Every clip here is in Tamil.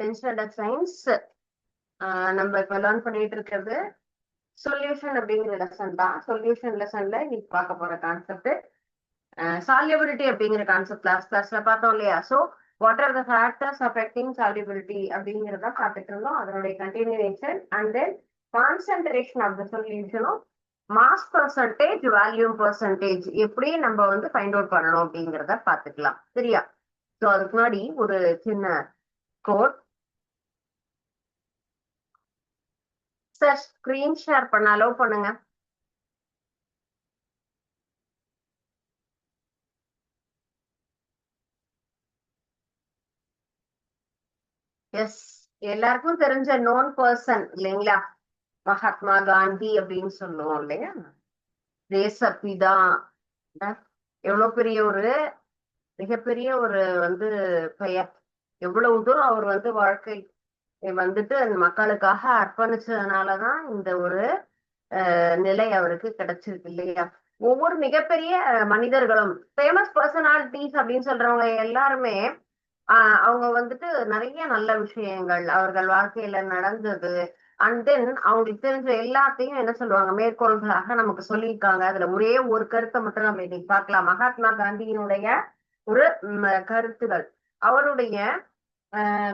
டென்ஷன் சயின்ஸ் நம்ம இப்போ லேர்ன் பண்ணிட்டு இருக்கிறது சொல்யூஷன் அப்படிங்கிற லெசன் தான். சொல்யூஷன் லெசன்ல இன்னைக்கு பார்க்க போற கான்செப்ட் சால்யபிலிட்டி அப்படிங்கிற கான்செப்ட் லாஸ்ட் கிளாஸ்ல பார்த்தோம் இல்லையா? So what are the factors affecting solubility அப்படிங்கிறத பார்த்துட்டு இருந்தோம். அதனுடைய continuation and then concentration of the சொல்யூஷனும் mass percentage volume percentage எப்படி நம்ம வந்து ஃபைண்ட் அவுட் பண்ணணும் அப்படிங்கிறத பார்த்துக்கலாம். சரியா? ஸோ அதுக்கு முன்னாடி ஒரு சின்ன கோட் சார் ஸ்கிரீன் ஷேர் பண்ண அலோவ் பண்ணுங்க. எஸ் எல்லாருக்கும் தெரிஞ்ச நோன் பர்சன் இல்லைங்களா? மகாத்மா காந்தி அப்படின்னு சொல்லுவோம் இல்லையா? தேசப்பிதா. எவ்வளவு பெரிய ஒரு மிகப்பெரிய ஒரு வந்து பெயர். எவ்வளவு தூரம் அவர் வந்து வாழ்க்கை வந்துட்டு அந்த மக்களுக்காக அர்ப்பணிச்சதுனாலதான் இந்த ஒரு நிலை அவருக்கு கிடைச்சிருக்கு இல்லையா? ஒவ்வொரு மிகப்பெரிய மனிதர்களும் ஃபேமஸ் பர்சனாலிட்டிஸ் அப்படின்னு சொல்றவங்க எல்லாருமே ஆஹ் அவங்க வந்துட்டு நிறைய நல்ல விஷயங்கள் அவர்கள் வாழ்க்கையில நடந்தது அண்ட் தென் அவங்களுக்கு தெரிஞ்ச எல்லாத்தையும் என்ன சொல்லுவாங்க? மேற்கோள்களாக நமக்கு சொல்லியிருக்காங்க. அதுல ஒரே ஒரு கருத்தை மட்டும் நம்ம இன்னைக்கு பார்க்கலாம். மகாத்மா காந்தியினுடைய ஒரு கருத்துகள். அவருடைய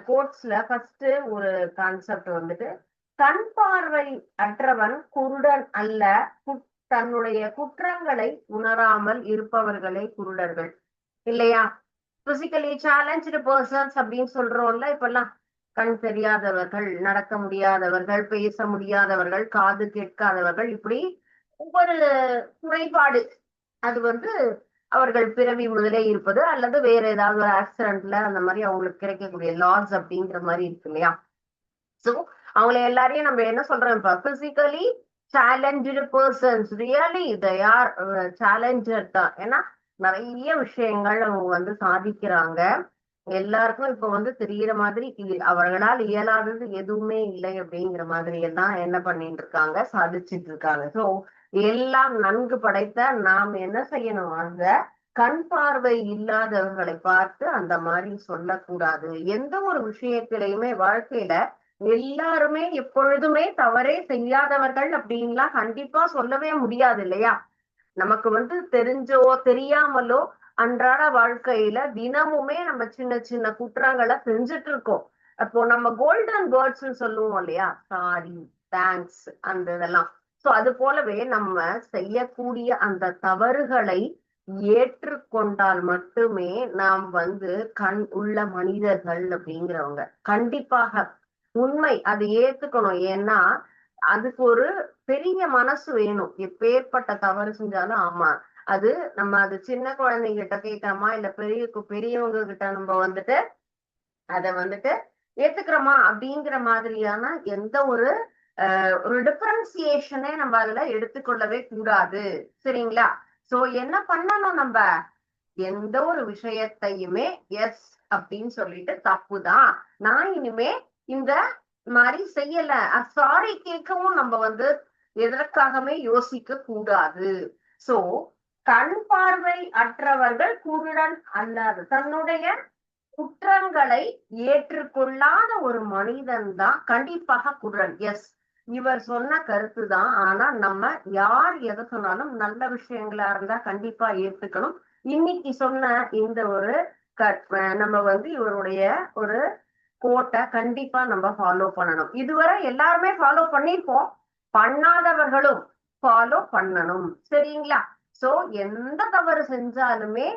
கோட்ஸ்ல ஃபர்ஸ்ட் ஒரு கான்செப்ட் வந்துட்டு கண் பார்வை அற்றவன் குருடன் அல்ல தன்னுடைய குற்றங்களை உணராமல் இருப்பவர்களே குருடர்கள். இல்லையா? பிசிக்கலி சேலஞ்சு பர்சன்ஸ் அப்படின்னு சொல்றோம்ல இப்பெல்லாம் கண் தெரியாதவர்கள் நடக்க முடியாதவர்கள் பேச முடியாதவர்கள் காது கேட்காதவர்கள் இப்படி ஒவ்வொரு குறைபாடு அது வந்து அவர்கள் பிறவி விடுதலே இருப்பது அல்லது வேற ஏதாவது ஒரு ஆக்சிடென்ட்ல அந்த மாதிரி அவங்களுக்கு கிடைக்கக்கூடிய லாஸ் அப்படிங்கிற மாதிரி இருக்கு இல்லையா? சோ அவங்கள எல்லாரையும் நம்ம என்ன சொல்றோம் இப்ப? பிசிக்கலி சேலஞ்சு பர்சன்ஸ் ரியலி தயார் சேலஞ்சர் தான். ஏன்னா நிறைய விஷயங்கள் அவங்க வந்து சாதிக்கிறாங்க. எல்லாருக்கும் இப்ப வந்து தெரியற மாதிரி அவர்களால் இயலாதது எதுவுமே இல்லை அப்படிங்கிற மாதிரி எல்லாம் என்ன பண்ணிட்டு இருக்காங்க? சாதிச்சிட்டு இருக்காங்க. சோ எல்லாம் நன்கு படைத்த நாம் என்ன செய்யணும் அந்த கண் பார்வை இல்லாதவர்களை பார்த்து அந்த மாதிரி சொல்லக்கூடாது. எந்த ஒரு விஷயத்திலையுமே வாழ்க்கையில எல்லாருமே எப்பொழுதுமே தவறே செய்யாதவர்கள் அப்படின்லாம் கண்டிப்பா சொல்லவே முடியாது இல்லையா? நமக்கு வந்து தெரிஞ்சோ தெரியாமலோ அன்றாட வாழ்க்கையில தினமுமே நம்ம சின்ன சின்ன குற்றங்களை செஞ்சுட்டு இருக்கோம். அப்போ நம்ம கோல்டன் வேர்ட்ஸ் சொல்லுவோம் இல்லையா? சாரி தேங்க்ஸ் அந்த இதெல்லாம். சோ அது போலவே நம்ம செய்யக்கூடிய அந்த தவறுகளை ஏற்றுக்கொண்டால் மட்டுமே நாம் வந்து கண் உள்ள மனிதர்கள் அப்படிங்கிறவங்க. கண்டிப்பாக உண்மை அதை ஏத்துக்கணும். ஏன்னா அதுக்கு ஒரு பெரிய மனசு வேணும். எப்பேற்பட்ட தவறு செஞ்சாலும் ஆமா அது நம்ம அது சின்ன குழந்தைங்கிட்ட கேட்டோமா இல்ல பெரிய பெரியவங்க கிட்ட நம்ம வந்துட்டு அத வந்துட்டு ஏத்துக்கிறோமா அப்படிங்கிற மாதிரியான எந்த ஒரு ஒரு டிஃபரன்சியேஷனே நம்ம அதுல எடுத்துக்கொள்ளவே கூடாது. சரிங்களா? சோ என்ன பண்ணணும் நம்ம? எந்த ஒரு விஷயத்தையுமே எஸ் அப்படின்னு சொல்லிட்டு தப்புதான். நான் இனிமே இந்த மாதிரி செய்யல. சாரி கேட்கவும் நம்ம வந்து எதற்காகவே யோசிக்க கூடாது. சோ கண் பார்வை அற்றவர்கள் குருடன் அல்லாது. தன்னுடைய குற்றங்களை ஏற்றுக்கொள்ளாத ஒரு மனிதன் தான் கண்டிப்பாக குருடன். எஸ் இவர் சொன்ன கருத்து தான் ஆனா நம்ம யார் எதை சொன்னாலும் நல்ல விஷயங்களா இருந்தா கண்டிப்பா ஏத்துக்கணும். இன்னைக்கு சொன்ன இந்த ஒரு நம்ம வந்து இவருடைய ஒரு கோட்டை கண்டிப்பா நம்ம ஃபாலோ பண்ணணும். இதுவரை எல்லாருமே ஃபாலோ பண்ணிருப்போம் பண்ணாதவர்களும் ஃபாலோ பண்ணணும். சரிங்களா? சோ எந்த தவறு செஞ்சாலுமே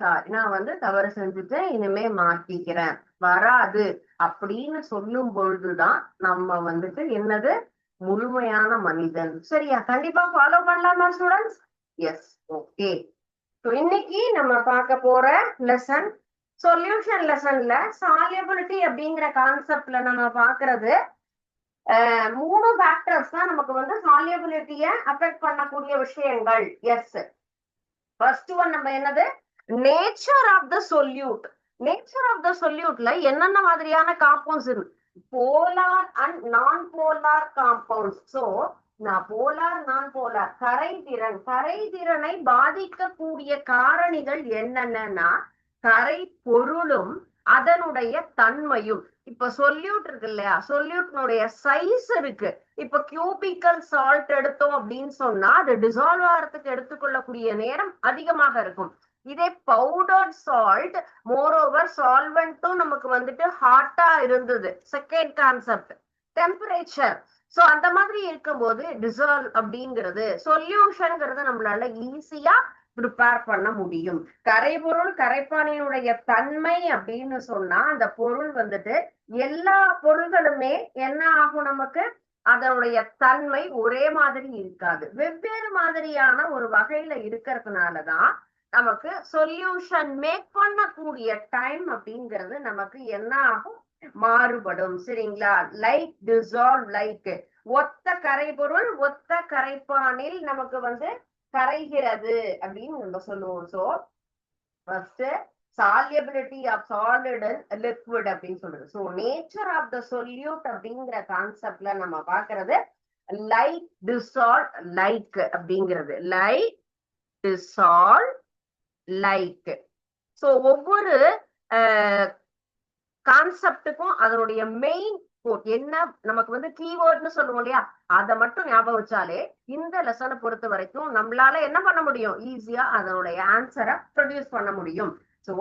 சாரி நான் வந்து தவறு செஞ்சுட்டேன் இனிமே மாத்திக்கிறேன். வராது. அப்படின்னு சொல்லும் பொழுதுதான் நம்ம வந்துட்டு என்னது? முழுமையான மனிதன். சரியா? கண்டிப்பா ஃபாலோ பண்ணலாமா ஸ்டூடெண்ட்ஸ் எஸ் ஓகே இன்னைக்கு நம்ம பார்க்க போற லெசன் சொல்யூஷன் லெசன்ல சாலியபிலிட்டி அப்படிங்கிற கான்செப்ட்ல நம்ம பாக்குறது மூணு ஃபேக்டர்ஸ் தான் நமக்கு வந்து சாலியபிலிட்டிய அஃபெக்ட் பண்ணக்கூடிய விஷயங்கள். எஸ் ஃபர்ஸ்ட் ஒன் நம்ம என்னது? Nature of the solute nature of the சொல்யூட்ல என்னென்ன மாதிரியான காம்பவுண்ட்ஸ் இருக்கு? And non polar compounds so non polar non polar. கரைதிறன். கரைதிறனை பாதிக்கக்கூடிய காரணிகள் என்னென்னன்னா கரை பொருளும் அதனுடைய தன்மையும். இப்ப சொல்யூட் இருக்கு இல்லையா? சொல்யூட்னுடைய சைஸ் இருக்கு. இப்ப கியூபிக்கல் சால்ட் எடுத்தோம் அப்படின்னு சொன்னா அது டிசால்வ் ஆகிறதுக்கு எடுத்துக்கொள்ளக்கூடிய நேரம் அதிகமாக இருக்கும். இதே பவுடர் சால்ட் மோரோவர் சால்வெண்ட்டும் நமக்கு வந்துட்டு ஹாட்டா இருந்தது. செகண்ட் கான்செப்ட் டெம்பரேச்சர் சோ அந்த மாதிரி இருக்கும்போது டிசால்வ் அப்படிங்கிறது சொல்யூஷன்ங்கிறது நம்மளால ஈஸியா ப்ரிப்பேர் பண்ண முடியும். கரைபொருள் கரைப்பானையினுடைய தன்மை அப்படின்னு சொன்னா அந்த பொருள் வந்துட்டு எல்லா பொருள்களுமே என்ன ஆகும் நமக்கு? அதனுடைய தன்மை ஒரே மாதிரி இருக்காது. வெவ்வேறு மாதிரியான ஒரு வகையில இருக்கிறதுனாலதான் நமக்கு சொல்யூஷன் மேக் பண்ணக்கூடிய டைம் அப்படிங்கிறது நமக்கு என்ன ஆகும் மாறுபடும். சரிங்களா? லைக் டிசால்வ் லைக் ஒத்த கரைபொருள் ஒத்த கரைப்பானில் நமக்கு வந்து கரைகிறது அப்படின்னு நம்ம சொல்லுவோம். So first solubility of solid and liquid அப்படின்னு சொல்றது. So nature of the solute அப்படிங்கிற கான்செப்ட்ல நம்ம பாக்குறது லைக் டிசால்வ் லைக் அப்படிங்கிறது. லைக் டிசால்வ் லைக் ஸோ ஒவ்வொரு கான்செப்டுக்கும் அதனுடைய மெயின் கோட் என்ன நமக்கு வந்து கீவேர்ட்னு சொல்லுவோம் இல்லையா? அதை மட்டும் ஞாபகம் வச்சாலே இந்த லெசனை பொறுத்த வரைக்கும் நம்மளால என்ன பண்ண முடியும்? ஈஸியா அதனுடைய ஆன்சரை ப்ரொடியூஸ் பண்ண முடியும். சோ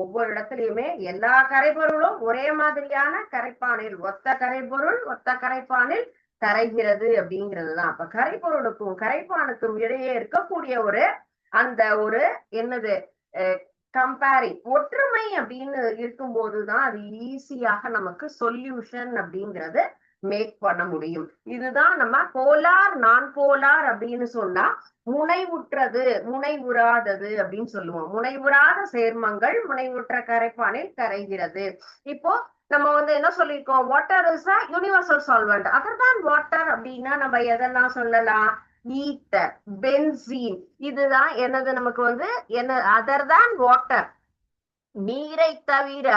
ஒவ்வொரு இடத்துலயுமே எல்லா கரைபொருளும் ஒரே மாதிரியான கரைப்பானில் ஒத்த கரைபொருள் ஒத்த கரைப்பானில் கரைகிறது அப்படிங்கிறது தான் அப்ப கரைபொருளுக்கும் கரைப்பானுக்கும் இடையே இருக்கக்கூடிய ஒரு அந்த ஒரு என்னது கம்பேரிங் ஒற்றுமை அப்படின்னு இருக்கும்போதுதான் அது ஈஸியாக நமக்கு சொல்யூஷன் அப்படிங்கிறது மேக் பண்ண முடியும். இதுதான் நம்ம போலார் நான் போலார் அப்படின்னு சொன்னா முனைவுற்றது முனைவுறாதது அப்படின்னு சொல்லுவோம். முனைவுறாத சேர்மங்கள் முனைவுற்ற கரைப்பானில் கரைகிறது. இப்போ நம்ம வந்து என்ன சொல்லியிருக்கோம்? Water is a universal solvent other தான் வாட்டர் அப்படின்னா நம்ம எதெல்லாம் சொல்லலாம்? ஈத்தர் பென்சீன் இதுதான் என்னது நமக்கு வந்து என்ன அதர் தான் வாட்டர் நீரை தவிர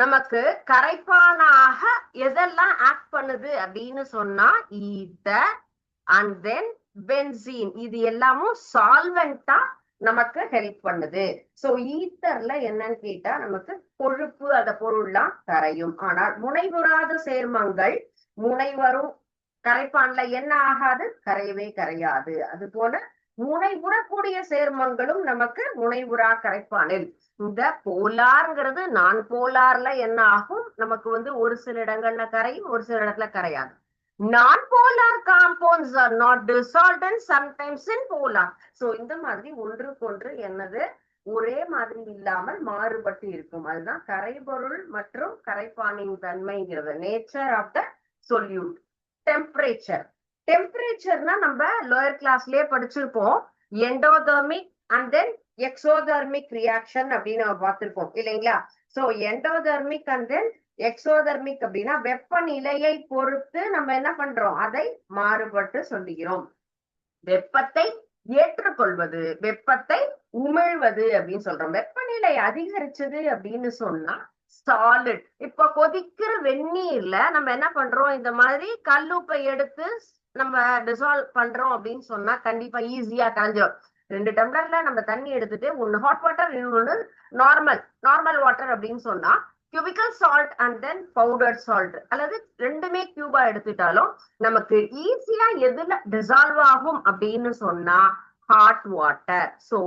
நமக்கு கரைப்பானாக எதெல்லாம் ஆக்ட் பண்ணுது அப்படின்னு சொன்னா ஈத்தர் அண்ட் தென் பென்சீன் இது எல்லாமும் சால்வெண்டா நமக்கு ஹெல்ப் பண்ணுது. சோ ஈத்தர்ல என்னன்னு கேட்டா நமக்கு கொழுப்பு அந்த பொருள்லாம் கரையும். ஆனால் முனைவுறாத சேர்மங்கள் முனைவரும் கரைப்பான்ல என்ன ஆகாது? கரையவே கரையாது. அது போல முனைவுறக்கூடிய சேர்மங்களும் நமக்கு முனைவுறா கரைப்பானில். இந்த போலார்ங்கிறது நான் போலார்ல என்ன ஆகும்? நமக்கு வந்து ஒரு சில இடங்கள்ல கரையும் ஒரு சில இடத்துல கரையாது. Non polar compounds are not dissolve and sometimes in polar so இந்த மாதிரி ஒன்றுக்கொன்று என்னது? ஒரே மாதிரி இல்லாமல் மாறுபட்டு இருக்கும். அதுதான் கரைபொருள் மற்றும் கரைப்பானின் தன்மைங்கிறது. Nature of the solute temperature டெம்பரேச்சர்னா நம்ம லோயர் கிளாஸ்லயே படிச்சிருப்போம். Endothermic and then exothermic reaction அப்படின்னு நம்ம பார்த்திருப்போம். இல்லைங்களா? So endothermic and then exothermic அப்படின்னா வெப்பநிலையை பொறுத்து நம்ம என்ன பண்றோம்? அதை மாறுபட்டு சொல்லுகிறோம். வெப்பத்தை ஏற்றுக்கொள்வது வெப்பத்தை உமிழ்வது அப்படின்னு சொல்றோம். வெப்பநிலை அதிகரிச்சது அப்படின்னு சொன்னா சாலிட் இப்ப கொதிக்கிற வெந்நீர்ல நம்ம என்ன பண்றோம்? இந்த மாதிரி கல்லுப்பை எடுத்து நம்ம டிசால்வ் பண்றோம் அப்படின்னு சொன்னா கண்டிப்பா ஈஸியா கரைஞ்சிரும் ரெண்டு டம்ளர்ல நம்ம தண்ணி எடுத்துட்டு ஒன்னு ஹாட் வாட்டர் இன்னொன்னு நார்மல் நார்மல் வாட்டர் அப்படின்னு சொன்னா cubical salt and then powder salt அல்லது ரெண்டுமே கியூபா எடுத்துட்டாலும் நமக்கு ஈஸியா எதுல டிசால்வ் ஆகும் அப்படின்னு சொன்னா ஹாட் வாட்டர் சோ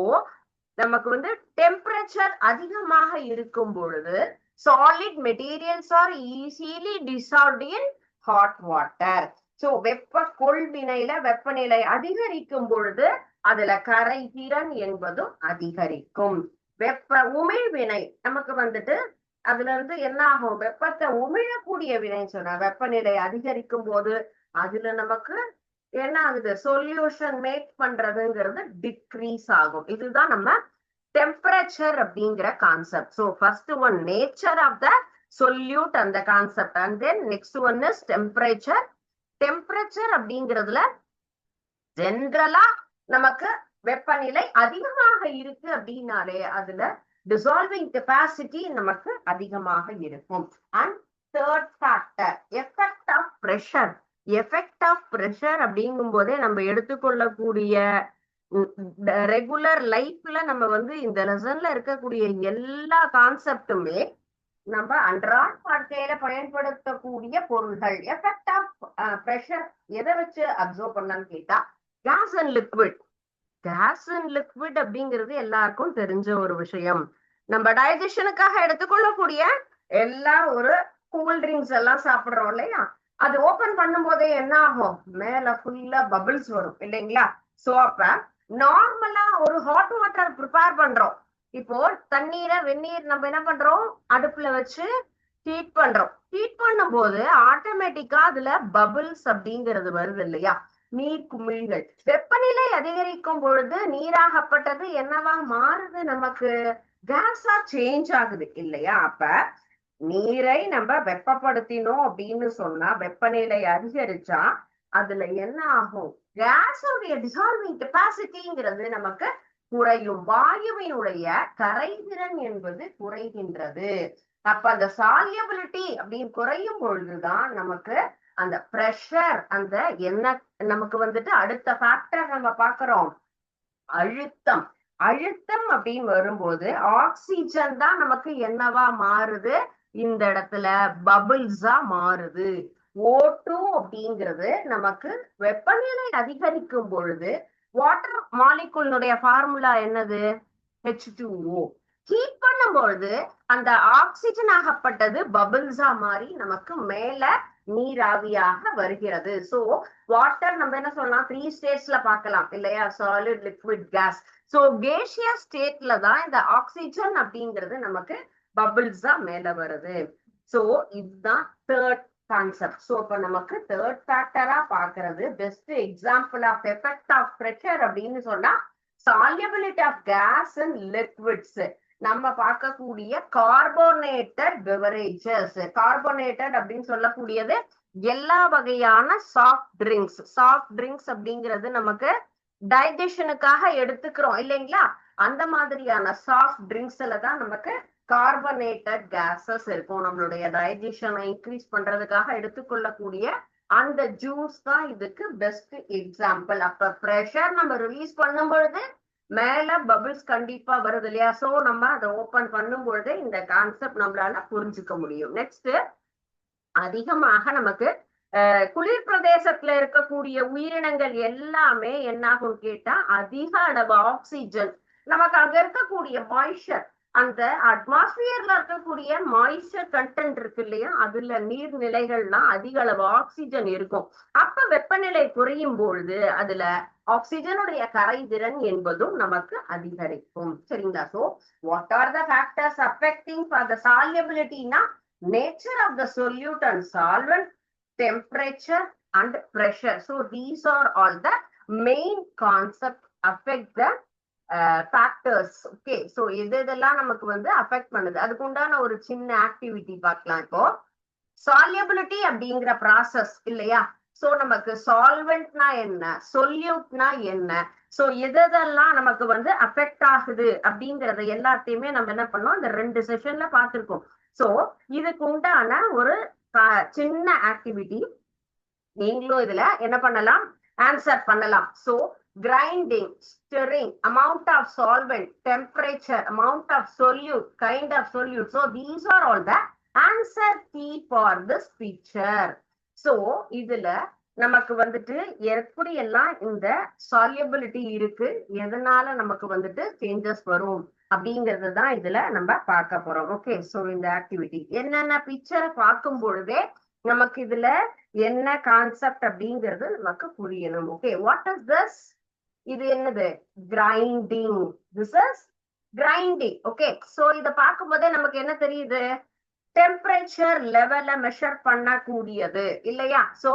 நமக்கு வந்து டெம்பரேச்சர் அதிகமாக இருக்கும் பொழுது solid materials are easily dissolved in hot water so வெப்ப கொள்வினையில வெப்பநிலை அதிகரிக்கும் பொழுது அதுல கரைதிறன் என்பதும் அதிகரிக்கும். வெப்ப உமிழ்வினை நமக்கு வந்துட்டு அதுல இருந்து என்ன ஆகும்? வெப்பத்தை உமிழக்கூடிய வினை சொன்னா வெப்பநிலை அதிகரிக்கும் போது அதுல நமக்கு என்ன ஆகுது? சொல்யூஷன் மேக் பண்றதுங்கிறது டிக்ரீஸ் ஆகும். இதுதான் நம்ம டெம்பரேச்சர் அப்படிங்கிற concept so first one nature of the solute அந்த concept and then next one is temperature temperature அப்படிங்கிறதுல ஜென்ரலா நமக்கு வெப்பநிலை அதிகமாக இருக்கு அப்படின்னாலே அதுல டிசால்விங் கெப்பாசிட்டி நமக்கு அதிகமாக இருக்கும். And third factor effect of pressure effect of pressure அப்படிங்கும் போதே நம்ம எடுத்துக்கொள்ளக்கூடிய ரெகுலர் லைஃப்ல நம்ம வந்து இந்த லெசன்ல இருக்கக்கூடிய எல்லா கான்செப்டுமே நம்ம அன்றாட வாழ்க்கையில பயன்படுத்தக்கூடிய பொருள்கள். எஃபெக்ட் ஆஃப் ப்ரெஷர் எதை வச்சு அப்சர்வ் பண்ணலாம்னு கேட்டா gas and liquid gas and liquid அப்படிங்கிறது எல்லாருக்கும் தெரிஞ்ச ஒரு விஷயம். நம்ம டைஜஷனுக்காக எடுத்துக்கொள்ளக்கூடிய எல்லா ஒரு கூல் ட்ரிங்க்ஸ் எல்லாம் சாப்பிடுறோம் இல்லையா? அது ஓபன் பண்ணும் போதே என்ன ஆகும்? மேல ஃபுல்லா பபிள்ஸ் வரும் இல்லைங்களா? சோ அப்ப நார்மலா ஒரு ஹாட் வாட்டர் ப்ரிப்பேர் பண்றோம். இப்போ தண்ணீரை வெந்நீர் நம்ம என்ன பண்றோம்? அடுப்புல வச்சு ஹீட் பண்றோம். ஹீட் பண்ணும்போது ஆட்டோமேட்டிக்கா அதுல பபிள்ஸ் அப்படிங்கிறது வருது இல்லையா? நீர் குமிழ்கள். வெப்பநிலை அதிகரிக்கும் பொழுது நீராகப்பட்டது என்னவா மாறுது? நமக்கு கேஸா சேஞ்ச் ஆகுது இல்லையா? அப்ப நீரை நம்ம வெப்பப்படுத்தினோம் அப்படின்னு சொன்னா வெப்பநிலை அதிகரிச்சா அதுல என்ன ஆகும்? கேஸுடைய டிசால்விங் கெப்பாசிட்டிங்கிறது நமக்கு குறையும். வாயுவினுடைய கரைதிறன் என்பது குறைகின்றது. அப்ப அந்த சாலியபிலிட்டி அப்படின்னு குறையும் பொழுதுதான் நமக்கு அந்த ப்ரெஷர் அந்த என்ன நமக்கு வந்துட்டு அடுத்த ஃபேக்டர் நம்ம பாக்குறோம் அழுத்தம். அழுத்தம் அப்படின்னு வரும்போது ஆக்சிஜன் தான் நமக்கு என்னவா மாறுது? இந்த இடத்துல பபிள்ஸா மாறுது. ஓட்டும் அப்படிங்கிறது நமக்கு வெப்பநிலை அதிகரிக்கும் பொழுது வாட்டர் மாலிகுலினுடைய ஃபார்முலா என்னது? ஹெச் டூ ஓ ஹீட் பண்ணும்பொழுது அந்த ஆக்சிஜன் ஆகப்பட்டது பபிள்ஸா மாதிரி நமக்கு மேல நீராவியாக வருகிறது. சோ வாட்டர் நம்ம என்ன சொல்லலாம்? த்ரீ ஸ்டேட்ஸ்ல பார்க்கலாம் இல்லையா? சாலிட் லிக்விட் கேஸ் சோ கேஷியா ஸ்டேட்ல தான் இந்த ஆக்சிஜன் அப்படிங்கிறது நமக்கு பபிள்ஸா மேல வருது. சோ இதுதான் தேர்ட் கான்செப்ட் ஸோ இப்போ நமக்கு தேர்ட் ஃபேக்டரா பாக்குறது best example of effect of pressure அப்படின்னு சொன்னா solubility of gas and liquids நம்ம பார்க்கக்கூடிய கார்போனேட்டட் பெவரேஜஸ் கார்போனேட்டட் அப்படின்னு சொல்லக்கூடியது எல்லா வகையான சாஃப்ட் ட்ரிங்க்ஸ் சாஃப்ட் ட்ரிங்க்ஸ் அப்படிங்கிறது நமக்கு டைஜஷனுக்காக எடுத்துக்கிறோம் இல்லைங்களா? அந்த மாதிரியான சாஃப்ட் ட்ரிங்க்ஸ்ல தான் நமக்கு கார்பனேட்டட் கேசஸ் இருக்கும். நம்மளுடைய டைஜஷனை இன்க்ரீஸ் பண்றதுக்காக எடுத்துக்கொள்ளக்கூடிய அந்த ஜூஸ் தான் இதுக்கு பெஸ்ட் எக்ஸாம்பிள் அப்ப ப்ரெஷர் நம்ம ரிலீஸ் பண்ணும் பொழுது மேல பபிள்ஸ் கண்டிப்பா வருது இல்லையா? சோ நம்ம அதை ஓபன் பண்ணும் பொழுது இந்த கான்செப்ட் நம்மளால புரிஞ்சுக்க முடியும். நெக்ஸ்ட் அதிகமாக நமக்கு குளிர் பிரதேசத்துல இருக்கக்கூடிய உயிரினங்கள் எல்லாமே என்னாகும் கேட்டா அதிக அளவு ஆக்சிஜன் நமக்கு அங்க இருக்கக்கூடிய மாய்ச்சர் அந்த அட்மாஸ்பியர்ல இருக்கக்கூடிய மாய்ஸ்டர் கண்டென்ட் இருக்கு இல்லையா? அதுல நீர்நிலைகள்லாம் அதிக அளவு ஆக்சிஜன் இருக்கும். அப்ப வெப்பநிலை குறையும் பொழுது அதுல ஆக்சிஜனுடைய கரைதிறன் என்பதும் நமக்கு அதிகரிக்கும். சரிங்களா? So what are the factors affecting for the சால்யபிலிட்டினா nature of the solute and solvent temperature and pressure so these are all the main concept affect the factors okay so எது இதெல்லாம் நமக்கு வந்து அஃபெக்ட் பண்ணுது? அதுக்கு உண்டான ஒரு சின்ன ஆக்டிவிட்டி பார்க்கலாம் இப்போ. சால்யபிலிட்டி அப்படிங்கிற ப்ராசஸ் இல்லையா? சோ நமக்கு சால்வெண்ட்னா என்ன? சொல்யூட்னா என்ன? சோ எதெல்லாம் நமக்கு வந்து அஃபெக்ட் ஆகுது அப்படிங்கறத எல்லாத்தையுமே நம்ம என்ன பண்ணோம்? இந்த ரெண்டு செஷன்ல பார்த்திருக்கோம். சோ இதுக்கு உண்டான ஒரு சின்ன ஆக்டிவிட்டி நீங்களும் இதுல என்ன பண்ணலாம்? ஆன்சர் பண்ணலாம். So grinding, stirring, amount of solvent, temperature, amount of solute, kind of solute. So these are all the answer key for this picture. So இதுல நமக்கு வந்துட்டு எப்படி எல்லாம் இந்த சால்யபிலிட்டி இருக்கு. எதனால நமக்கு வந்துட்டு சேஞ்சஸ் வரும்? அப்படிங்கிறது தான் இதுல நம்ம பார்க்க போறோம். ஓகே சோ இந்த ஆக்டிவிட்டி என்னென்ன பிக்சரை பார்க்கும் பொழுதே நமக்கு இதுல என்ன கான்செப்ட் அப்படிங்கிறது நமக்கு புரியணும். ஓகே வாட் இஸ் திஸ் இது என்னது? Grinding this is grinding okay so இத பார்க்கும் போதே நமக்கு என்ன தெரியுது? டெம்பரேச்சர் லெவல மெஷர் பண்ணக்கூடியது. இல்லையா? So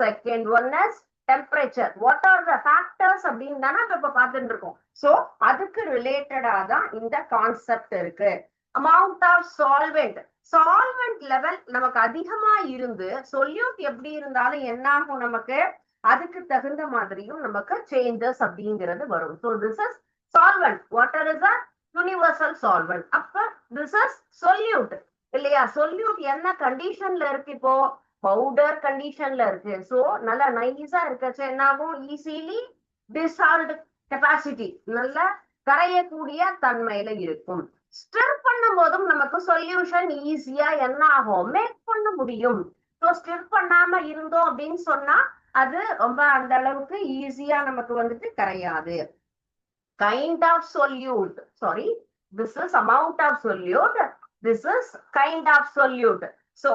second one is temperature what are the factors அப்படின்னு தானே இப்ப பார்த்துட்டு இருக்கோம். சோ அதுக்கு ரிலேட்டடா தான் இந்த கான்செப்ட் இருக்கு. Amount of solvent solvent level நமக்கு அதிகமா இருந்து சொல்யூட் எப்படி இருந்தாலும் என்ன ஆகும் நமக்கு? அதுக்கு தகுந்த மாதிரியும் நமக்கு சேஞ்சஸ் அப்படிங்கிறது வரும். So this is solvent water is a universal solvent அப்ப திஸ் இஸ் சொல்யூட் இல்லையா? சொல்யூட் என்ன கண்டிஷன்ல இருக்கு இப்போ? பவுடர் கண்டிஷன்ல இருக்கு. ஸோ நல்லா நைஸா இருக்கச்சு என்னாகும்? ஈஸிலி டிசால்வ்டு கெப்பாசிட்டி நல்ல கரையக்கூடிய தன்மையில இருக்கும். ஸ்டிர் பண்ணும் போதும் நமக்கு சொல்யூஷன் ஈஸியா என்ன ஆகும் மேக் பண்ண முடியும். ஸோ ஸ்டிர் பண்ணாம இருந்தோம் அப்படின்னு சொன்னா அது ரொம்ப அந்த அளவுக்கு ஈஸியா நமக்கு வந்துட்டு கிடையாது. Kind of solute sorry this is amount of solute this is kind of solute so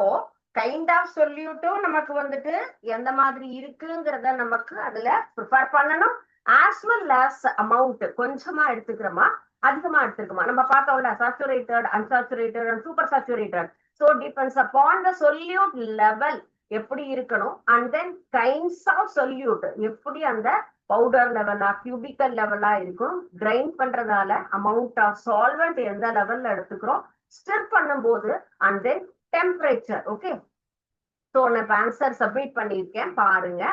kind of சொல்யூட்டும் நமக்கு வந்துட்டு எந்த மாதிரி இருக்குங்கிறத நமக்கு அதுல ப்ரிஃபர் பண்ணணும். ஆஸ் வெல் ஆஸ் அமௌண்ட் கொஞ்சமா எடுத்துக்கிறோமா? அதிகமா எடுத்துக்கோமா நம்ம பார்த்தோம்ல saturated unsaturated and super saturated so depends upon the solute level எப்படி இருக்கணும்? And then kinds of solute எப்படி அந்த பவுடர் லெவலா கியூபிக்கல் லெவலா இருக்கும் கிரைண்ட் பண்றதால அமௌண்ட் ஆஃப் சால்வெண்ட் எந்த லெவல்ல எடுத்துக்கிறோம்? ஸ்டிர் பண்ணும்போது and then temperature okay so நான் ஆன்சர் சப்மிட் பண்ணியிருக்கேன் பாருங்க.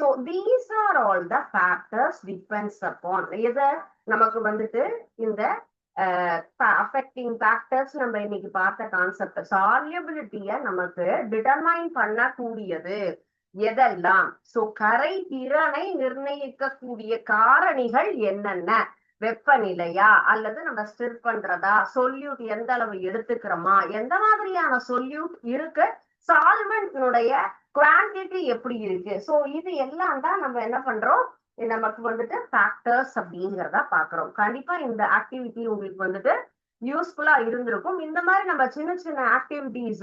So these are all the factors depends upon எதை? நமக்கு வந்துட்டு இந்த அஃபெக்டிங் ஃபேக்டர்ஸ் நம்ம இன்னைக்கு பார்த்த கான்செப்ட் சால்யபிலிட்டிய நமக்கு டிட்டர்மைன் பண்ணக்கூடியது எதெல்லாம்? சோ கரை திறனை நிர்ணயிக்கக்கூடிய காரணிகள் என்னென்ன? வெப்பநிலையா? அல்லது நம்ம ஸ்டிர் பண்றதா? சொல்யூட் எந்த அளவு எடுத்துக்கிறோமா? எந்த மாதிரியான சொல்யூட் இருக்கு? சால்வெண்ட்னுடைய குவான்டிட்டி எப்படி இருக்கு? சோ இது எல்லாம் தான் நம்ம என்ன பண்றோம்? நமக்கு வந்துட்டு ஃபேக்டர்ஸ் அப்படிங்கிறத பாக்குறோம் கண்டிப்பா இந்த ஆக்டிவிட்டி உங்களுக்கு வந்துட்டு யூஸ்ஃபுல்லா இருந்திருக்கும். இந்த மாதிரி நம்ம சின்ன சின்ன ஆக்டிவிட்டிஸ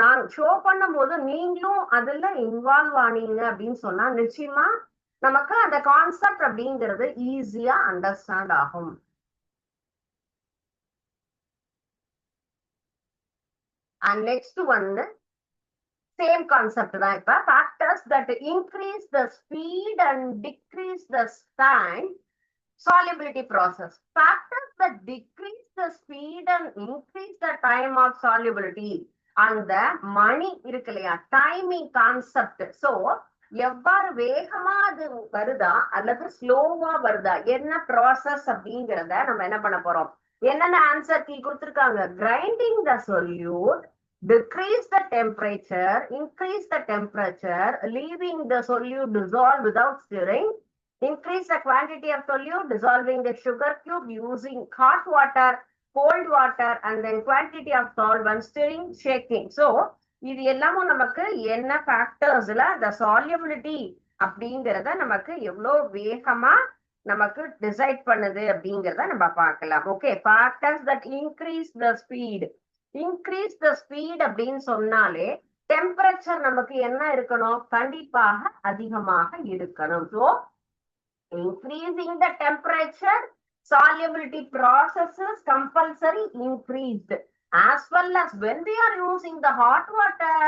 நான் ஷோ பண்ணும் போது நீங்களும் அதுல இன்வால்வ் ஆனீங்க அப்படின்னு சொன்னா நிச்சயமா நமக்கு அந்த கான்செப்ட் அப்படிங்கிறது ஈஸியா அண்டர்ஸ்டாண்ட் ஆகும். அண்ட் நெக்ஸ்ட் வந்து சேம் கான்செப்ட் தான் இப்ப. Factors that increase the speed and decrease the time solubility process. Factors that decrease the speed and increase the time of solubility. அந்த மணி இருக்கு இல்லையா? டைமிங் கான்செப்ட் சோ எவ்வாறு வேகமா அது வருதா அல்லது ஸ்லோவா வருதா? என்ன ப்ராசஸ் அப்படிங்கிறத நம்ம என்ன பண்ண போறோம்? என்னென்ன ஆன்சர் கீ கொடுத்துருக்காங்க? Grinding the solute decrease the temperature, increase the temperature, leaving the solute dissolved without stirring, increase the quantity of solute, dissolving the sugar cube using hot water, cold water, and then quantity of solvent, stirring, shaking. So, இது எல்லாமும் நமக்கு என்ன ஃபேக்டர்ஸ்ல the சால்யபிலிட்டி அப்படிங்கிறத நமக்கு எவ்வளோ வேகமா நமக்கு டிசைட் பண்ணுது அப்படிங்கிறத நம்ம பார்க்கலாம் okay factors that increase the speed increase the speed அப்படின்னு சொன்னாலே டெம்பரேச்சர் நமக்கு என்ன இருக்கணும் கண்டிப்பாக அதிகமாக இருக்கணும் so increasing the temperature solubility process is compulsory increased as well as when we are using the hot water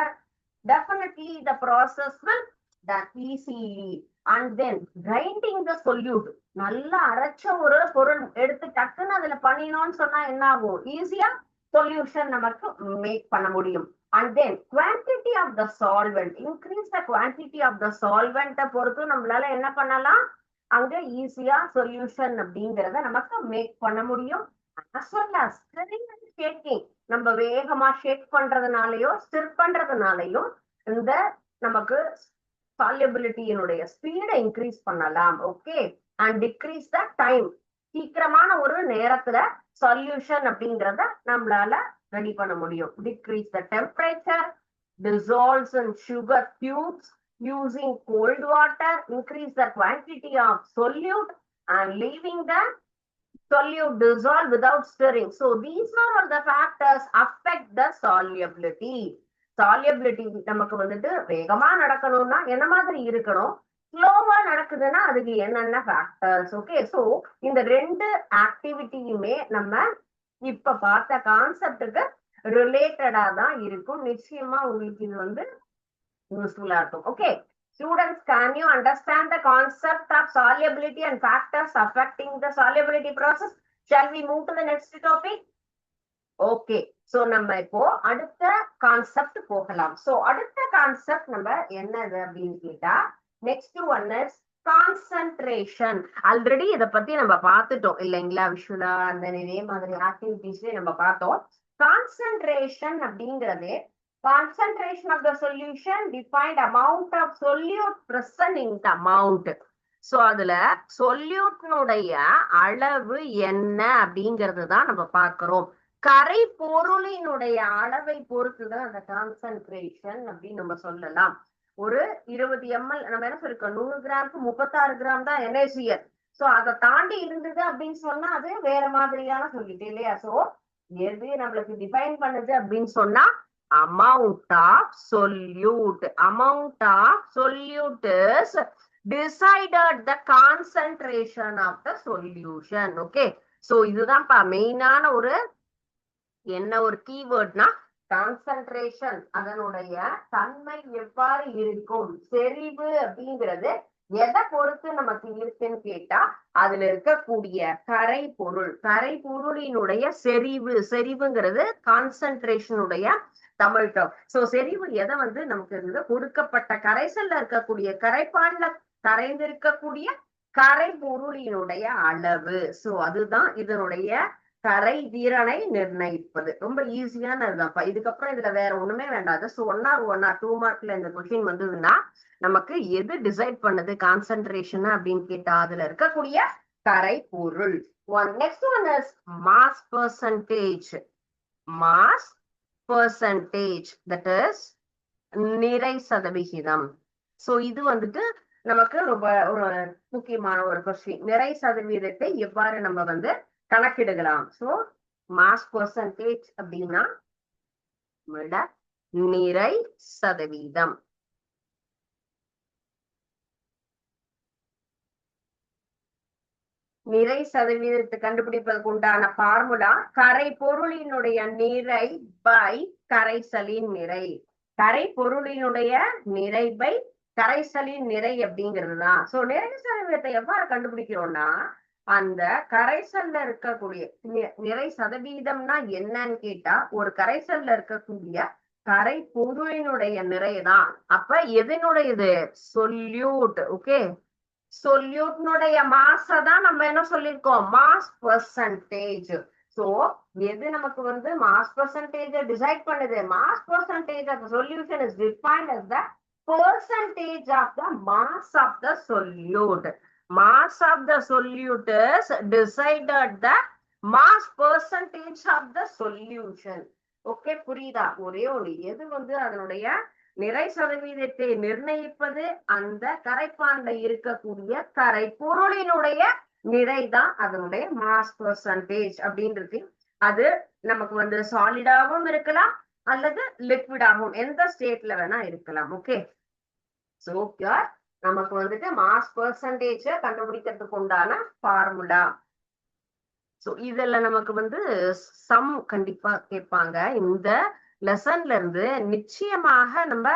definitely the process will that easily and then grinding the solute நல்லா அரைச்ச ஒரு பொருள் எடுத்து டக்குன்னு அதுல பண்ணினோம்னு சொன்னா என்ன ஆகும் ஈஸியா சொல்யூஷன் நமக்கு மேக் பண்ண முடியும். And then quantity of the solvent increase the quantity of the சால்வெண்ட்டை பொறுத்து நம்மளால என்ன பண்ணலாம்? அங்க ஈஸியா சொல்யூஷன் அப்படிங்கறத நமக்கு மேக் பண்ண முடியும். ஷேக்கிங் நம்ம வேகமா ஷேக் பண்றதுனாலயோ ஸ்டிர் பண்றதுனாலயும் இந்த நமக்கு சால்யபிலிட்டியினுடைய ஸ்பீடை இன்க்ரீஸ் பண்ணலாம். Okay and decrease the time சீக்கிரமான ஒரு நேரத்துல சொல்யூஷன் அப்படிங்கறத நம்மளால ரெடி பண்ண முடியும் decrease the temperature dissolves in sugar cubes using cold water, increase the quantity of solute and leaving the solute dissolved without stirring. So these are all the factors affect the solubility. solubility நமக்கு வந்துட்டு வேகமா நடக்கணும்னா என்ன மாதிரி இருக்கணும் ஸ்லோவா நடக்குதுன்னா அதுக்கு என்னென்ன ஃபேக்டர்ஸ் ஓகே சோ இந்த ரெண்டு ஆக்டிவிட்டியுமே நம்ம இப்ப பார்த்த கான்செப்டுக்கு ரிலேட்டடா தான் இருக்கும். நிச்சயமா உங்களுக்கு இது வந்து யூஸ்ஃபுல்லா இருக்கும். Okay students can you understand the concept of solubility and factors affecting the solubility process shall we move to the next topic okay so நம்ம இப்போ அடுத்த கான்செப்ட் போகலாம். சோ அடுத்த கான்செப்ட் நம்ம என்னது அப்படின்னு கேட்டா next one is concentration already இத பத்தி நம்ம பார்த்துட்டோம் இல்லைங்களா விஷுவலா அந்த இதே மாதிரி ஆக்டிவிட்டிஸ்லயே நம்ம பார்த்தோம். கான்சென்ட்ரேஷன் அப்படிங்கிறது concentration of the solution defined amount of solute present in the amount so அதுல சொல்யூட்னுடைய அளவு என்ன அப்படிங்கிறது தான் நம்ம பார்க்கிறோம். கரை பொருளினுடைய அளவை பொறுத்துதான் அந்த கான்சென்ட்ரேஷன் அப்படின்னு நம்ம சொல்லலாம். ஒரு இருபது எம்எல் நம்ம என்ன சொல்லிருக்கோம்? நூறு கிராமுக்கு முப்பத்தாறு கிராம் தான் NaCl சோ அதை தாண்டி இருந்தது அப்படின்னு சொன்னா அது வேற மாதிரியான சொல்லிட்டு இல்லையா? சோ எது நம்மளுக்கு டிஃபைன் பண்ணுது அப்படின்னு சொன்னா amount of solute. Amount of solute is decided the concentration of the solution. Okay? So இதுதான்ப்பா மெயினான ஒரு என்ன ஒரு கீவேர்ட்னா கான்சென்ட்ரேஷன் அதனுடைய தன்மை எவ்வாறு இருக்கும்? செறிவு அப்படிங்கிறது எதை பொறுத்து நமக்கு இருக்குன்னு கேட்டா அதுல இருக்கக்கூடிய கரை பொருள் கரை பொருளினுடைய செறிவு செறிவுங்கிறது கான்சென்ட்ரேஷனுடைய தமிழ் டம் சோ செறிவு எதை வந்து நமக்கு இருந்து கொடுக்கப்பட்ட கரைசல்ல இருக்கக்கூடிய கரைப்பான்ல கரைந்திருக்கக்கூடிய கரை பொருளினுடைய அளவு. சோ அதுதான் இதனுடைய கரை வீரனை நிர்ணயிப்பது. ரொம்ப ஈஸியானதுதான்ப்பா இதுக்கப்புறம் இதுல வேற ஒண்ணுமே வேண்டாது so one or one or two மார்க்ல இந்த கொஸ்டின் வந்ததுன்னா நமக்கு எது டிசைட் பண்ணுது? கான்சென்ட்ரேஷன் அப்படின்னு கேட்டா அதுல இருக்கக்கூடிய கரை பொருள். One next one is mass percentage mass percentage that is நிறை சதவிகிதம். சோ இது வந்துட்டு நமக்கு ரொம்ப ஒரு முக்கியமான ஒரு கொஸ்டின் நிறை சதவீதத்தை எவ்வாறு நம்ம வந்து கணக்கிடுகலாம். சோ மாஸ் பர்சன்டேஜ் அப்படின்னா விட நிறை சதவீதம். நிறை சதவீதத்தை கண்டுபிடிப்பதற்கு உண்டான பார்முலா கரை பொருளினுடைய நிறை பை கரைசலின் நிறை. கரை பொருளினுடைய நிறை பை கரைசலின் நிறை அப்படிங்கிறது தான் சோ நிறை சதவீதத்தை எவ்வாறு கண்டுபிடிக்கிறோம்னா அந்த கரைசல்ல இருக்கக்கூடிய நிறை சதவீதம்னா என்னன்னு கேட்டா ஒரு கரைசல்ல இருக்கக்கூடிய கரை பொருளினுடைய நிறைதான் அப்ப எதனுடையது? சொல்யூட் ஓகே சொல்யூட்னுடைய மாச தான் நம்ம என்ன சொல்லிருக்கோம் மாஸ் பர்சன்டேஜ் சோ எது நமக்கு வந்து மாஸ் பர்சன்டேஜ் டிசைட் பண்ணுது? Mass percentage of solution is defined as the percentage of the mass of the solute mass of the solute is decided the mass percentage of the solution. Okay புரியுதா? ஒரே ஒரு எது வந்து அதனுடைய நிறை சதவீதத்தை நிர்ணயிப்பது? அந்த கரைப்பான்ல இருக்கக்கூடிய கரை பொருளினுடைய நிறைதான் அதனுடைய மாஸ் பர்சன்டேஜ் அப்படின்றது. அது நமக்கு வந்து சாலிடாவும் இருக்கலாம் அல்லது லிக்விடாகவும் எந்த ஸ்டேட்ல வேணா இருக்கலாம். ஓகே சோ நமக்கு வந்துட்டு மாஸ் பெர்சன்டேஜ கண்டுபிடிக்கிறதுக்கு உண்டான ஃபார்முலா சோ இதுல நமக்கு வந்து சம் கண்டிப்பா கேட்பாங்க. இந்த லெசன்ல இருந்து நிச்சயமாக நம்ம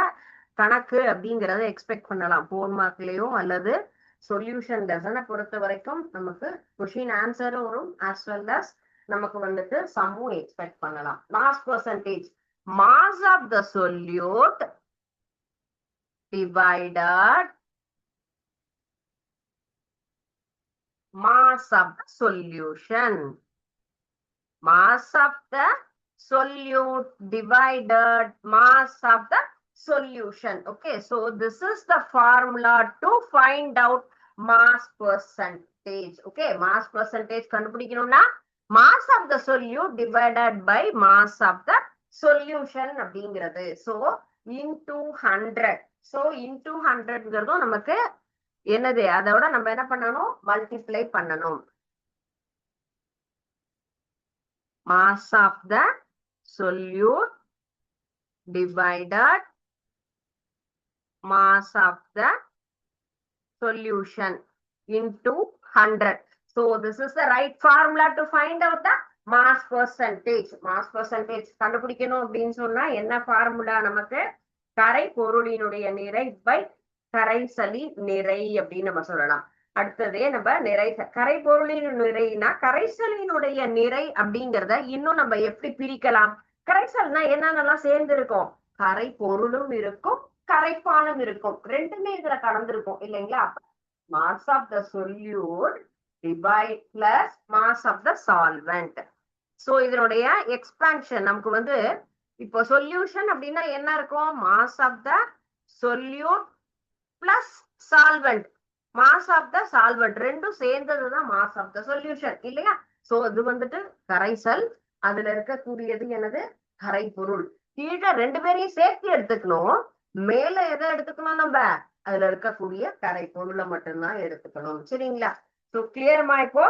கணக்கு அப்படிங்கறத எக்ஸ்பெக்ட் பண்ணலாம். போர் மார்க்லயோ அல்லது சொல்யூஷன் லெசனை பொறுத்த வரைக்கும் நமக்கு கொஷின் ஆன்சரும் வரும். ஆஸ் வெல் அஸ் நமக்கு வந்துட்டு சம்மும் எக்ஸ்பெக்ட் பண்ணலாம். Mass percentage mass of the solute divided mass of the solution. Mass of the solute divided mass of the solution. Okay, so this is the formula to find out mass percentage. Okay, mass percentage கண்டுபிடிக்கணும்னா mass of the solute divided by mass of the solution அப்படிங்கிறது. So, into 100. So, into 100ங்கிறதும் நமக்கு என்னது அதோட நம்ம என்ன பண்ணணும் மல்டிப்ளை பண்ணணும் mass of the solute divided mass of the solution into 100 so this is the right formula to find out the mass percentage mass percentage கண்டுபிடிக்கணும் அப்படின்னு சொன்னா என்ன ஃபார்முலா நமக்கு கரை பொருளினுடைய நிறை பை கரைசலி நிறை அப்படின்னு நம்ம சொல்லலாம். அடுத்ததே நம்ம நிறை கரை பொருளின் நிறைனா கரைசலினுடைய நிறை அப்படிங்கறத இன்னும் நம்ம எப்படி பிரிக்கலாம்? கரைசல்னா என்னென்னலாம் சேர்ந்து இருக்கும் கரை பொருளும் இருக்கும் கரைப்பானும் இருக்கும். ரெண்டுமே இதுல கலந்துருக்கும் இல்லைங்களா? Mass of the solute divide plus mass of the solvent so இதனுடைய எக்ஸ்பான்ஷன் நமக்கு வந்து இப்போ சொல்யூஷன் அப்படின்னா என்ன இருக்கும்? Mass of the solute plus solvent mass of the solvent ரெண்டும் சேர்ந்ததுதான் மாஸ் ஆஃப் த சொல்யூஷன் இல்லையா? சோ இது வந்துட்டு கரைசல். அதுல இருக்கக்கூடியது எனது கரை பொருள் கீழே ரெண்டு பேரையும் சேர்த்து எடுத்துக்கணும். மேல எதை எடுத்துக்கணும் நம்ம? அதுல இருக்கக்கூடிய கரை பொருளை மட்டும்தான் எடுத்துக்கணும். சரிங்களா? சோ கிளியர்மா இப்போ?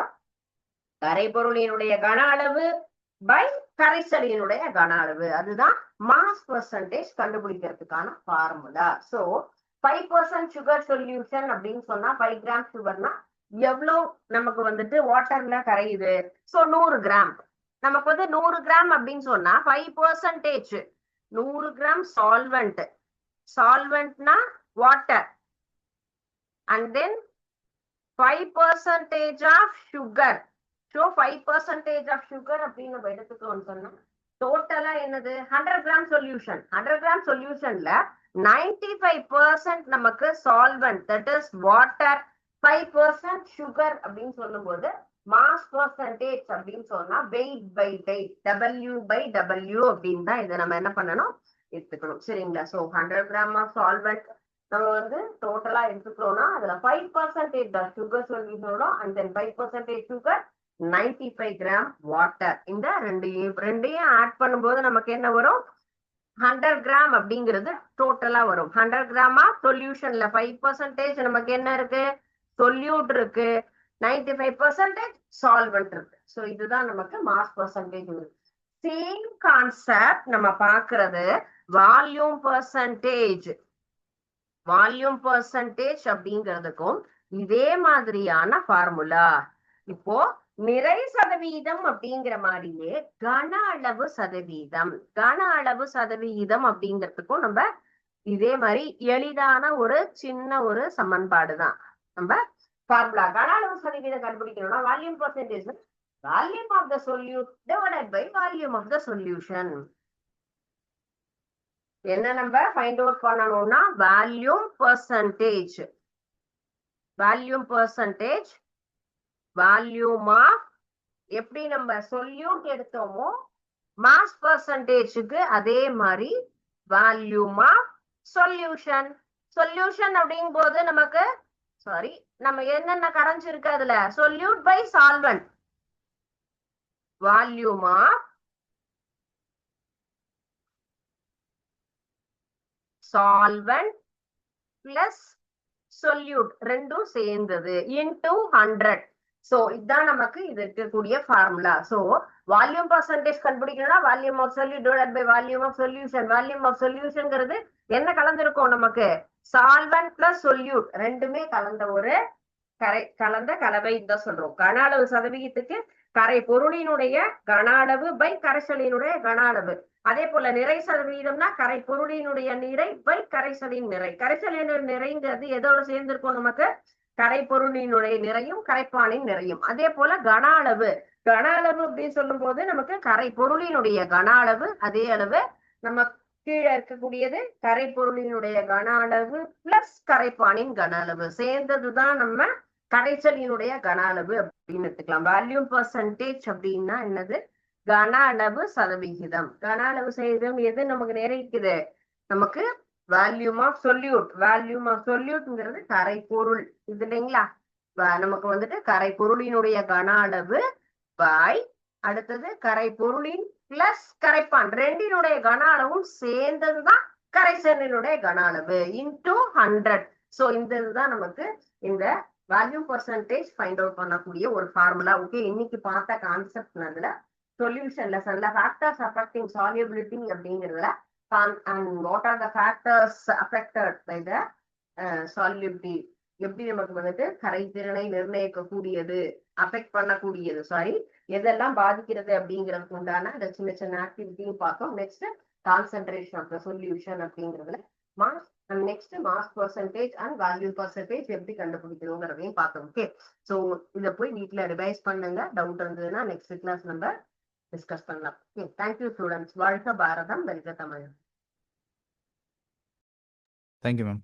கரைப்பொருளினுடைய கன அளவு பை கரைசலினுடைய கன அளவு. அதுதான் mass percentage கண்டுபிடிக்கிறதுக்கான formula so five percent sugar solution அப்படின்னு சொன்னா ஃபைவ் கிராம் சுகர்னா எவ்வளவு நமக்கு வந்துட்டு வாட்டர்ல கரையுது? சோ நூறு கிராம் நமக்கு வந்து நூறு கிராம் அப்படின்னு சொன்னா ஃபைவ் பர்சன்டேஜ் நூறு gram solvent சால்வெண்ட்னா water and then five percentage of sugar so five percentage of sugar அப்படின்னு நம்ம எடுத்துக்கோன்னு சொன்னா டோட்டலா என்னது? Hundred gram solution hundred gram சொல்யூஷன்ல ninety five percent நமக்கு solvent that is water five percent sugar அப்படின்னு சொல்லும்போது மாஸ் பர்சன்டேஜ் அப்படின்னு சொன்னா weight by weight W by W அப்படின்னு தான் இதை நம்ம என்ன பண்ணணும்? எடுத்துக்கணும். சரிங்களா? So hundred gram of solvent நம்ம வந்து டோட்டலா எடுத்துக்கிறோம்னா அதுல ஃபைவ் பர்சன்டேஜ் தான் சுகர் சொல்லிட்டோம் and then five percentage sugar ninety five gram water இந்த ரெண்டையும் ரெண்டையும் ஆட் பண்ணும்போது நமக்கு என்ன வரும்? ஹண்ட்ரட் கிராம் அப்படிங்கிறது டோட்டலா வரும். ஹண்ட்ரட் கிராமா சொல்யூஷன்ல ஃபைவ் பர்சன்டேஜ் நமக்கு என்ன இருக்கு? சொல்யூட் இருக்கு. நைன்டி ஃபைவ் பர்சன்டேஜ் சால்வெண்ட் இருக்கு. ஸோ இதுதான் நமக்கு மாஸ் பர்சன்டேஜ் சேம் கான்செப்ட் நம்ம பாக்குறது வால்யூம் பர்சன்டேஜ் வால்யூம் பர்சன்டேஜ் அப்படிங்கிறதுக்கும் இதே மாதிரியான ஃபார்முலா இப்போ நிறை சதவீதம் அப்படிங்கிற மாதிரியே கன அளவு சதவீதம். கன அளவு சதவீதம் அப்படிங்கிறதுக்கும் நம்ம இதே மாதிரி எளிதான ஒரு சின்ன ஒரு சமன்பாடு தான் நம்ம ஃபார்முலா கன அளவு சதவீதம் கண்டுபிடிக்கணும்னா volume percentage volume of the solute divided by volume of the solution என்ன நம்ம ஃபைண்ட் அவுட் பண்ணணும்னா volume percentage volume percentage volume of எப்படி நம்ம சொல்யூட் எடுத்தோமோ மாஸ் பர்சன்டேஜுக்கு அதே மாதிரி வால்யூம் ஆஃப் சொல்யூஷன் சொல்யூஷன் அப்படிங்கும் போது நமக்கு சாரி நம்ம என்னென்ன கரைஞ்சிருக்கு அதுல? Solute by solvent volume of solvent plus solute ரெண்டும் சேர்ந்தது. இன்டூ ஹண்ட்ரட் சோ இதுதான் நமக்கு இது இருக்கக்கூடிய ஃபார்முலா சோ வால்யூம் பர்சன்டேஜ் கண்டுபிடிக்கணும்னா volume of solute divide by volume of solution volume of சொல்யூஷன்ங்கிறது என்ன கலந்திருக்கும் நமக்கு? சால்வன் பிளஸ் சொல்யூட் ரெண்டுமே கலந்த ஒரு கரை கலந்த கலவை தான் சொல்றோம். கன அளவு சதவிகிதத்துக்கு கரை பொருளினுடைய கன அளவு பை கரைசலினுடைய கன அளவு. அதே போல நிறை சதவீதம்னா கரை பொருளினுடைய நிறை பை கரைசலின் நிறை. கரைசலின் நிறைங்கிறது எதோட சேர்ந்திருக்கும் நமக்கு? கரைப்பொருளினுடைய நிறையும் கரைப்பானின் நிறையும். அதே போல கன அளவு கன அளவு அப்படின்னு சொல்லும் போது நமக்கு கரை பொருளினுடைய கன அளவு அதே அளவு நம்ம கீழே இருக்கக்கூடியது கரை பொருளினுடைய கன அளவு பிளஸ் கரைப்பானின் கன அளவு சேர்ந்ததுதான் நம்ம கரைச்சலினுடைய கன அளவு அப்படின்னு எடுத்துக்கலாம். வால்யூம் பர்சன்டேஜ் அப்படின்னா என்னது? கன அளவு சதவிகிதம். கன அளவு சதவீதம் எது நமக்கு நிறைக்குது நமக்கு volume of solute volume of சொல்யூட்ங்கிறது கரை பொருள் இது இல்லைங்களா? நமக்கு வந்துட்டு கரை பொருளினுடைய கன அளவு பாய் அடுத்தது கரை பொருளின் பிளஸ் கரைப்பான். ரெண்டினுடைய கன அளவும் சேர்ந்ததுதான் கரைசனினுடைய கன அளவு இன்டூ ஹண்ட்ரட் சோ இந்த இதுதான் நமக்கு இந்த வேல்யூம் பர்சன்டேஜ் ஃபைண்ட் அவுட் பண்ணக்கூடிய ஒரு ஃபார்முலா ஓகே இன்னைக்கு பார்த்த கான்செப்ட் சொல்யூஷன் லெசன்ல ஃபேக்டர்ஸ் அஃபெக்டிங் சாலியபிலிட்டி அப்படிங்கிறதுல and what are the factors affected by the solubility எப்படி நமக்கு வந்துட்டு கரைத்திறனை நிர்ணயிக்கக்கூடியது அஃபெக்ட் பண்ணக்கூடியது சாரி எதெல்லாம் பாதிக்கிறது அப்படிங்கிறதுக்கு உண்டான இந்த சின்ன சின்ன ஆக்டிவிட்டியும் பார்த்தோம். Next concentration of the solution அப்படிங்கிறதுல mass and next mass percentage and value percentage எப்படி கண்டுபிடிக்கணுங்கிறதையும் பார்த்தோம் ஓகே ஸோ இதை போய் வீட்டில் ரிவைஸ் பண்ணுங்க. டவுட் இருந்ததுன்னா நெக்ஸ்ட் கிளாஸ் நம்ம டிஸ்கஸ் பண்ணலாம் ஓகே தேங்க்யூ ஸ்டூடெண்ட்ஸ் வாழ்க பாரதம் வெல்க தமிழ் தேங்க்யூ மேம்